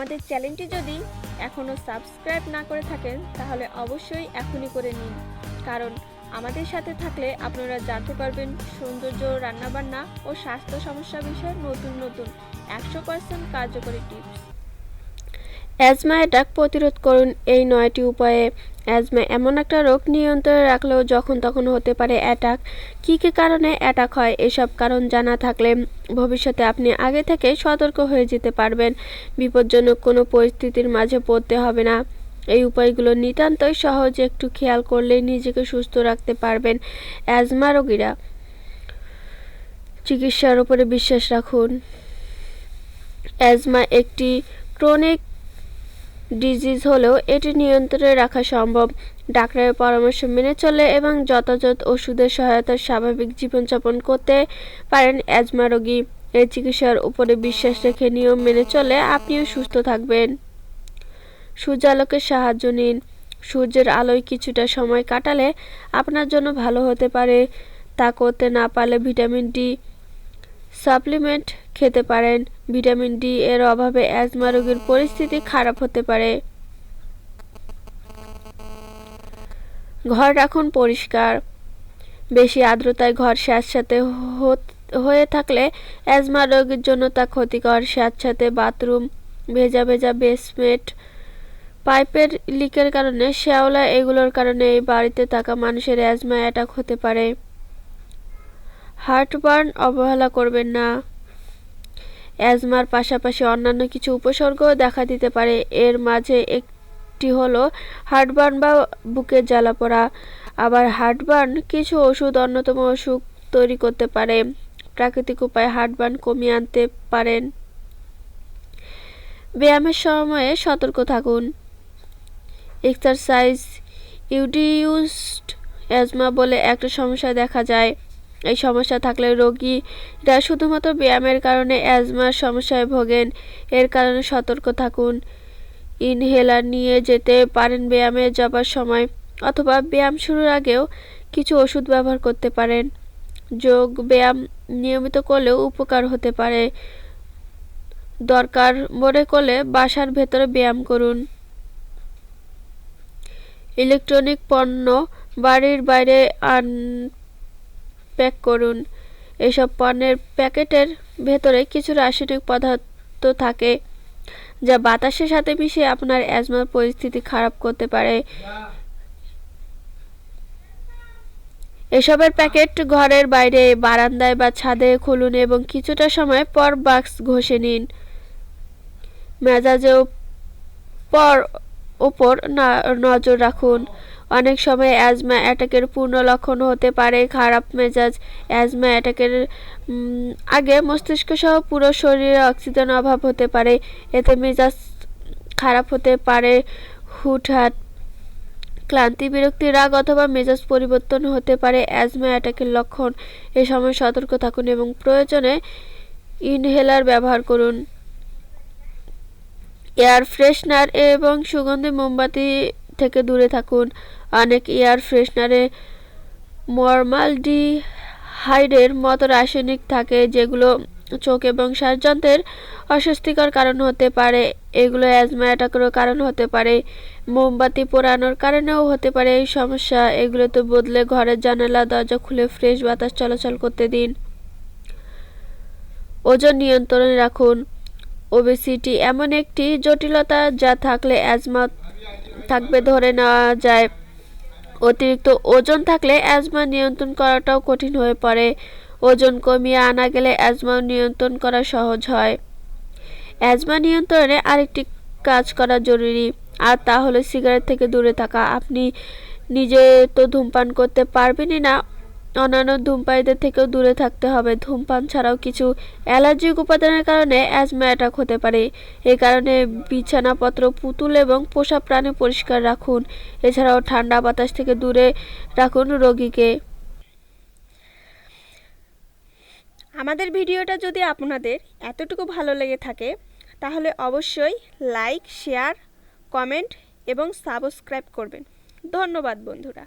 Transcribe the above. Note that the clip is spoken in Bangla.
আমাদের চ্যানেলটি যদি এখনও সাবস্ক্রাইব না করে থাকেন, তাহলে অবশ্যই এখনই করে নিন। কারণ আমাদের সাথে থাকলে আপনারা জানতে পারবেন সৌন্দর্য, রান্নাবান্না ও স্বাস্থ্য সমস্যা বিষয়ে নতুন নতুন একশো পার্সেন্ট কার্যকরী টিপস। অ্যাজমা অ্যাটাক প্রতিরোধ করুন এই নয়টি উপায়ে। অ্যাজমা এমন একটা রোগ নিয়ন্ত্রণে রাখলেও যখন তখন হতে পারে অ্যাটাক। কী কী কারণে অ্যাটাক হয় এসব কারণ জানা থাকলে ভবিষ্যতে আপনি আগে থেকে সতর্ক হয়ে যেতে পারবেন। বিপজ্জনক কোনো পরিস্থিতির মাঝে পড়তে হবে না। এই উপায়গুলো নিতান্তই সহজ, একটু খেয়াল করলেই নিজেকে সুস্থ রাখতে পারবেন অ্যাজমা রোগীরা। চিকিৎসার উপরে বিশ্বাস রাখুন। অ্যাজমা একটি ক্রনিক ডিজিজ হলেও এটি নিয়ন্ত্রণে রাখা সম্ভব। ডাক্তারের পরামর্শ মেনে চলে এবং যথাযথ ওষুধের সহায়তায় স্বাভাবিক জীবনযাপন করতে পারেন অ্যাজমা রোগী। এই চিকিৎসার উপরে বিশ্বাস রেখে নিয়ম মেনে চলে আপনিও সুস্থ থাকবেন। সূর্যালোকের সাহায্য নিন। সূর্যের আলোয় কিছুটা সময় কাটালে আপনার জন্য ভালো হতে পারে। তা করতে না পারলে ভিটামিন ডি সাপ্লিমেন্ট খেতে পারেন। ভিটামিন ডি এর অভাবে অ্যাজমা রোগীর পরিস্থিতি খারাপ হতে পারে। ঘর রাখুন পরিষ্কার। বেশি আর্দ্রতায় ঘর স্যাঁতস্যাঁতে হয়ে থাকলে অ্যাজমা রোগীর জন্য তা ক্ষতিকর। স্যাঁতস্যাঁতে বাথরুম, ভেজা ভেজা বেসমেন্ট, পাইপের লিকের কারণে, শ্যাওলা এগুলোর কারণে এই বাড়িতে থাকা মানুষের অ্যাজমা অ্যাটাক হতে পারে। হার্টবার্ন অবহেলা করবেন না। অ্যাজমার পাশাপাশি অন্যান্য কিছু উপসর্গও দেখা দিতে পারে। এর মাঝে একটি হলো হার্টবার্ন বা বুকের জ্বালা পড়া। আবার হার্টবার্ন কিছু ওষুধ অন্যতম অসুখ তৈরি করতে পারে। প্রাকৃতিক উপায়ে হার্টবার্ন কমিয়ে আনতে পারেন। ব্যায়ামের সময়ে সতর্ক থাকুন। এক্সারসাইজ, ইউডিউসড অ্যাজমা বলে একটা সমস্যা দেখা যায়। এই সমস্যা থাকলে রোগীরা শুধুমাত্র ব্যায়ামের কারণে অ্যাজমার সমস্যায় ভোগেন। এর কারণে সতর্ক থাকুন। ইনহেলার নিয়ে যেতে পারেন ব্যায়ামে যাবার সময় অথবা ব্যায়াম শুরুর আগেও কিছু ওষুধ ব্যবহার করতে পারেন। যোগ ব্যায়াম নিয়মিত করলেও উপকার হতে পারে। দরকার মনে করলে বাসার ভেতরে ব্যায়াম করুন। ইলেকট্রনিক পণ্য বাড়ির বাইরে আন প্যাক করুন। এসব পণ্যের প্যাকেটের ভেতরে কিছু রাসায়নিক পদার্থ থাকে, যা বাতাসের সাথে মিশে আপনার অ্যাজমার পরিস্থিতি খারাপ করতে পারে। এসবের প্যাকেট ঘরের বাইরে, বারান্দায় বা ছাদে খুলুন এবং কিছুটা সময় পর বাক্স ঘষে নিন। মেজাজেও পর ওপর নজর রাখুন। অনেক সময় অ্যাজমা অ্যাটাকের পূর্ণ লক্ষণ হতে পারে, খারাপ মেজাজ অ্যাজমা অ্যাটাকের আগে মস্তিষ্ক সহ পুরো শরীরে অক্সিজেন অভাব হতে পারে, এতে মেজাজ খারাপ হতে পারে, হুটহাট, ক্লান্তি, বিরক্তি, রাগ অথবা মেজাজ পরিবর্তন হতে পারে অ্যাজমা অ্যাটাকের লক্ষণ। এ সময় সতর্ক থাকুন এবং প্রয়োজনে ইনহেলার ব্যবহার করুন। এয়ার ফ্রেশনার এবং সুগন্ধি মোমবাতি থেকে দূরে থাকুন। অনেক এয়ার ফ্রেশনারে মর্মালডিহাইডের মতো রাসায়নিক থাকে, যেগুলো চোখ এবং শ্বাসযন্ত্রের অস্বস্তিকর কারণ হতে পারে। এগুলো অ্যাজমা অ্যাটাকেরও কারণ হতে পারে। মোমবাতি পোড়ানোর কারণেও হতে পারে এই সমস্যা। এগুলো তো বদলে ঘরের জানালা, দরজা খুলে ফ্রেশ বাতাস চলাচল করতে দিন। ওজন নিয়ন্ত্রণে রাখুন। ওবেসিটি এমন একটি জটিলতা যা থাকলে অ্যাজমা থাকবে ধরে নেওয়া যায়। অতিরিক্ত ওজন থাকলে অ্যাজমা নিয়ন্ত্রণ করাটাও কঠিন হয়ে পড়ে। ওজন কমিয়ে আনা গেলে অ্যাজমা নিয়ন্ত্রণ করা সহজ হয়। অ্যাজমা নিয়ন্ত্রণে আরেকটি কাজ করা জরুরি, আর তা হলো সিগারেট থেকে দূরে থাকা। আপনি নিজে তো ধূমপান করতে পারবেনই না অন্যান্য ধূমপায়ীদের থেকেও দূরে থাকতে হবে। ধূমপান ছাড়াও কিছু অ্যালার্জিক উপাদানের কারণে অ্যাজমা অ্যাটাক হতে পারে। এই কারণে বিছানাপত্র, পুতুল এবং পোষা প্রাণী পরিষ্কার রাখুন। এছাড়াও ঠান্ডা বাতাস থেকে দূরে রাখুন রোগীকে। আমাদের ভিডিওটা যদি আপনাদের এতটুকু ভালো লেগে থাকে, তাহলে অবশ্যই লাইক, শেয়ার, কমেন্ট এবং সাবস্ক্রাইব করবেন। ধন্যবাদ বন্ধুরা।